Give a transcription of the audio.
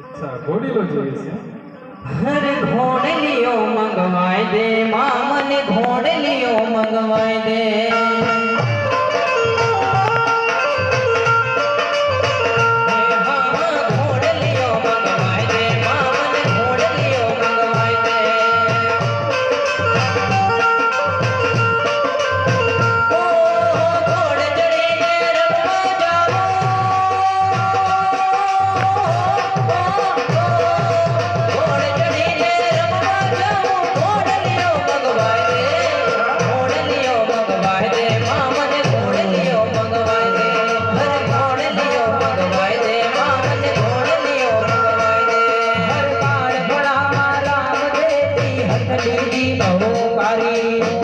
અચ્છા ઘોડીલો જોઈએ છે હરે ઘોડલીઓ મંગવાય દે માં મને ઘોડલીઓ મંગવાય દે. कचेरी बहुकारी।